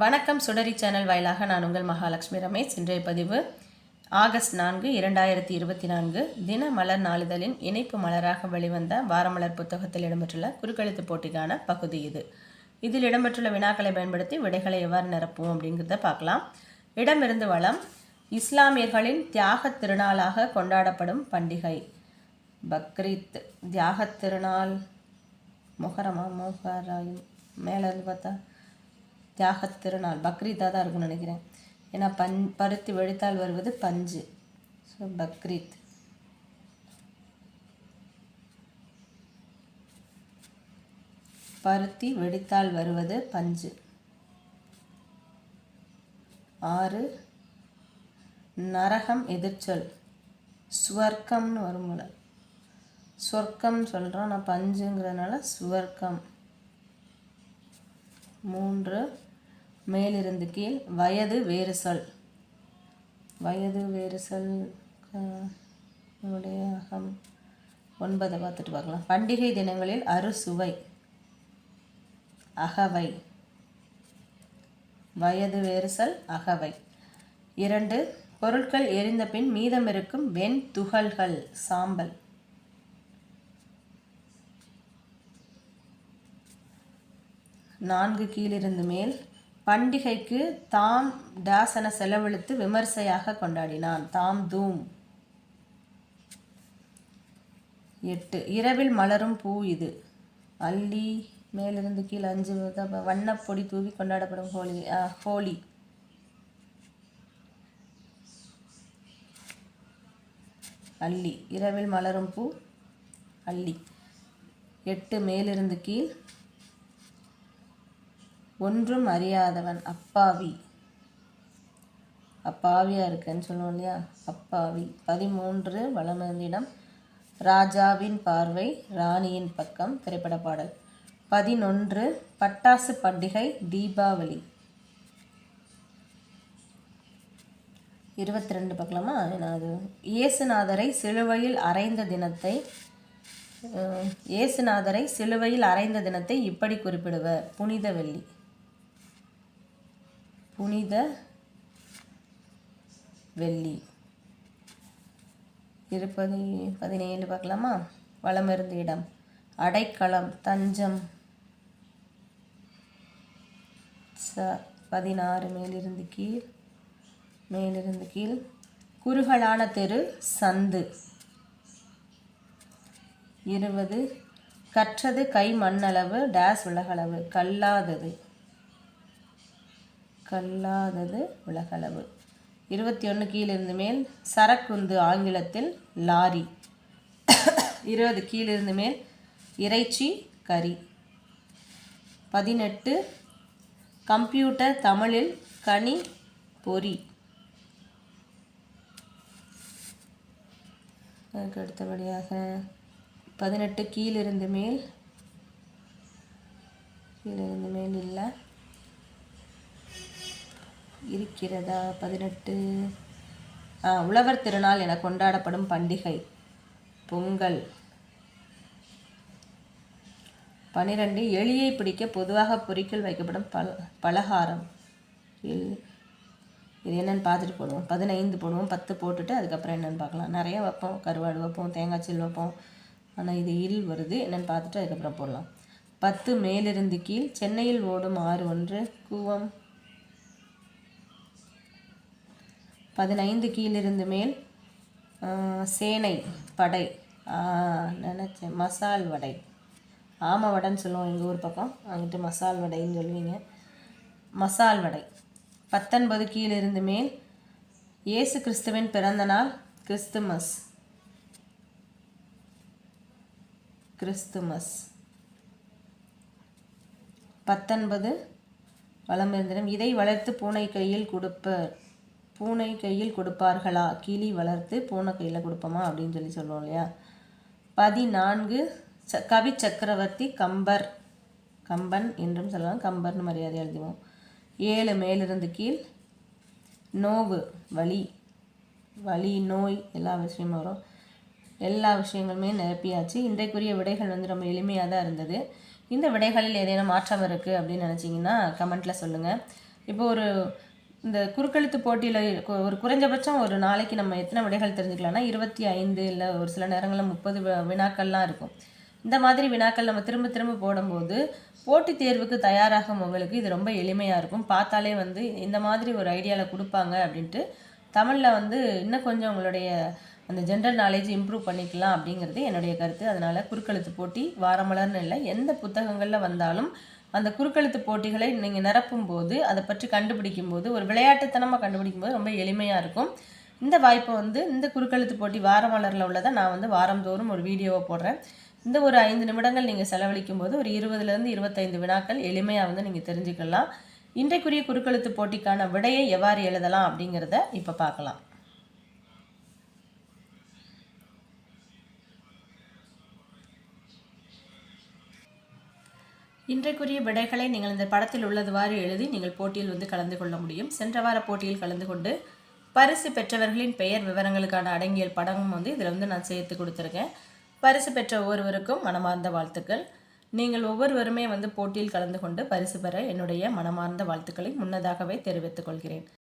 வணக்கம் சுடரி சேனல் வாயிலாக நான் உங்கள் மகாலட்சுமி ரமேஷ். இன்றைய பதிவு ஆகஸ்ட் நான்கு இரண்டாயிரத்தி இருபத்தி நான்கு தின மலர் நாளிதழின் இணைப்பு மலராக வெளிவந்த வாரமலர் புத்தகத்தில் இடம்பெற்றுள்ள குறுக்கெழுத்து போட்டிக்கான பகுதி இது. இதில் இடம்பெற்றுள்ள வினாக்களை பயன்படுத்தி விடைகளை எவ்வாறு நிரப்புவோம் அப்படிங்கிறத பார்க்கலாம். இடமிருந்து வளம் இஸ்லாமியர்களின் தியாகத் திருநாளாக கொண்டாடப்படும் பண்டிகை. பக்ரீத் தியாகத் திருநாள். மொஹரமா மொஹராயும் மேலே பார்த்தா தியாகத் திருநாள். பக்ரீத்தாக தான் இருக்கும்னு நினைக்கிறேன். ஏன்னா பஞ் பருத்தி வெடித்தால் வருவது பஞ்சு. ஸோ பக்ரீத். பருத்தி வெடித்தால் வருவது பஞ்சு. ஆறு நரகம் எதிர்ச்சொல். ஸ்வர்க்கம்னு வரும்ல சொர்க்கம் சொல்கிறோம் நான் பஞ்சுங்கிறதுனால சுவர்க்கம். மூன்று மேலிருந்து கீழ். வயது வேறு சொல். வயது வேறு சொல். உடைய அகம். ஒன்பதை பார்த்துட்டு பார்க்கலாம். பண்டிகை தினங்களில் அறுசுவை. அகவை. வயது வேறுசல் அகவை. இரண்டு பொருட்கள் எரிந்த பின் மீதம் இருக்கும் வெண் துகள்கள் சாம்பல். நான்கு கீழிருந்து மேல். பண்டிகைக்கு தாம் தாசன செலவழித்து விமர்சையாக கொண்டாடினான். தாம் தூம். எட்டு. இரவில் மலரும் பூ இது. அல்லி மேலிருந்து கீழ் அஞ்சு வண்ணப்பொடி தூவி கொண்டாடப்படும் ஹோலி ஆ, ஹோலி. அல்லி. இரவில் மலரும் பூ அல்லி. எட்டு. மேலிருந்து கீழ் ஒன்றும் அறியாதவன் அப்பாவி. அப்பாவியாக இருக்குன்னு சொல்லுவோம் இல்லையா? அப்பாவி. பதிமூன்று வளமந்திடம் ராஜாவின் பார்வை ராணியின் பக்கம் திரைப்பட பாடல். பதினொன்று பட்டாசு பண்டிகை தீபாவளி. இருபத்தி ரெண்டு பார்க்கலாமா அது இயேசுநாதரை சிலுவையில் அறைந்த தினத்தை இயேசுநாதரை சிலுவையில் அறைந்த தினத்தை இப்படி குறிப்பிடுவர். புனித வெள்ளி. புனித வெள்ளி. இருபது பதினேழு பார்க்கலாமா? வளமிருந்த இடம். அடைக்கலம் தஞ்சம். ச பதினாறு மேலிருந்து கீழ். மேலிருந்து கீழ். குறுகலான தெரு சந்து. இருபது கற்றது கை மண்ணளவு டேஸ் உலகளவு. கல்லாதது. கல்லாதது உலகளவு. இருபத்தி ஒன்று கீழிருந்து மேல் சரக்குந்து ஆங்கிலத்தில் லாரி. இருபது கீழிருந்து மேல் இறைச்சி கறி. பதினெட்டு கம்ப்யூட்டர் தமிழில் கனி பொறி. அதுக்கு அடுத்தபடியாக பதினெட்டு கீழிருந்து மேல் கீழிருந்து மேல் இல்லை. இருக்கிறதா? பதினெட்டு. உழவர் திருநாள் என கொண்டாடப்படும் பண்டிகை. பொங்கல். பன்னிரெண்டு எலியை பிடிக்க பொதுவாக பொறிக்கல் வைக்கப்படும் பல பலகாரம். எல் இது என்னென்னு பார்த்துட்டு போடுவோம். பதினைந்து போடுவோம் பத்து போட்டுட்டு அதுக்கப்புறம் என்னென்னு பார்க்கலாம். நிறைய வைப்போம் கருவாடு வைப்போம் தேங்காய் சில் வைப்போம். ஆனால் இது இல் வருது என்னென்னு பார்த்துட்டு அதுக்கப்புறம் போடலாம். பத்து மேலிருந்து கீழ் சென்னையில் ஓடும் ஆறு ஒன்று கூவம் பதினைந்து கீழிருந்து மேல் சேனை படை நினச்சேன் மசால் வடை. ஆம வடைன்னு சொல்லுவோம் எங்கள் ஊர் பக்கம். அங்கிட்டு மசால் வடைன்னு சொல்லுவீங்க. மசால் வடை. பத்தொன்பது கீழிருந்து மேல் இயேசு கிறிஸ்துவின் பிறந்த நாள் கிறிஸ்துமஸ். கிறிஸ்துமஸ். பத்தொன்பது வளம் இருந்திடம். இதை வளர்த்து பூனை கையில் கொடுப்பர். பூனை கையில் கொடுப்பார்களா? கிளி வளர்த்து பூனை கையில் கொடுப்போமா? அப்படின்னு சொல்லி சொல்லுவோம் இல்லையா? பதினான்கு ச கவி சக்கரவர்த்தி கம்பர். கம்பன் என்றும் சொல்லலாம். கம்பர்னு மரியாதை எழுதுவோம். ஏழு மேலிருந்து கீழ். நோவு வலி. வலி நோய் எல்லா விஷயமும் வரும். எல்லா விஷயங்களுமே நிரப்பியாச்சு. இன்றைக்குரிய விடைகள் வந்து ரொம்ப எளிமையாக தான் இருந்தது. இந்த விடைகளில் ஏதேனும் மாற்றம் இருக்குது அப்படின்னு நினச்சிங்கன்னா கமெண்ட்டில் சொல்லுங்கள் இப்போ ஒரு இந்த குறுக்கெழுத்து போட்டியில் ஒரு குறைஞ்சபட்சம் ஒரு நாளைக்கு நம்ம எத்தனை விடைகள் தெரிஞ்சுக்கலாம்னா இருபத்தி ஐந்து இல்லை ஒரு சில நேரங்களில் முப்பது வினாக்கள்லாம் இருக்கும். இந்த மாதிரி வினாக்கள் நம்ம திரும்ப திரும்ப போடும்போது போட்டித் தேர்வுக்கு தயாராகும் உங்களுக்கு இது ரொம்ப எளிமையாக இருக்கும். பார்த்தாலே வந்து இந்த மாதிரி ஒரு ஐடியாவில் கொடுப்பாங்க அப்படின்ட்டு தமிழில் வந்து இன்னும் கொஞ்சம் உங்களுடைய அந்த ஜென்ரல் நாலேஜ் இம்ப்ரூவ் பண்ணிக்கலாம் அப்படிங்கிறது என்னுடைய கருத்து. அதனால் குறுக்கெழுத்து போட்டி வாரமலர்னு இல்லை எந்த புத்தகங்களில் வந்தாலும் அந்த குறுக்கெழுத்து போட்டிகளை நீங்கள் நிரப்பும் போது அதை பற்றி கண்டுபிடிக்கும் போது ஒரு விளையாட்டுத்தனமாக கண்டுபிடிக்கும் போது ரொம்ப எளிமையாக இருக்கும். இந்த வாய்ப்பை வந்து இந்த குறுக்கெழுத்து போட்டி வாரமலரில் உள்ளதை நான் வந்து வாரந்தோறும் ஒரு வீடியோவை போடுறேன். இந்த ஒரு ஐந்து நிமிடங்கள் நீங்கள் செலவழிக்கும் போது ஒரு இருபதுலேருந்து இருபத்தைந்து வினாக்கள் எளிமையாக வந்து நீங்கள் தெரிஞ்சுக்கலாம். இன்றைக்குரிய குறுக்கெழுத்து போட்டிக்கான விடையை எவ்வாறு எழுதலாம் அப்படிங்கிறத இப்போ பார்க்கலாம். இன்றைக்குரிய விடைகளை நீங்கள் இந்த படத்தில் உள்ளதுவாறு எழுதி நீங்கள் போட்டியில் வந்து கலந்து கொள்ள முடியும். சென்ற வார போட்டியில் கலந்து கொண்டு பரிசு பெற்றவர்களின் பெயர் விவரங்களுக்கான அடங்கியல் படமும் வந்து இதில் வந்து நான் சேர்த்து கொடுத்துருக்கேன். பரிசு பெற்ற ஒவ்வொருவருக்கும் மனமார்ந்த வாழ்த்துக்கள். நீங்கள் ஒவ்வொருவருமே வந்து போட்டியில் கலந்து கொண்டு பரிசு பெற என்னுடைய மனமார்ந்த வாழ்த்துக்களை முன்னதாகவே தெரிவித்துக் கொள்கிறேன்.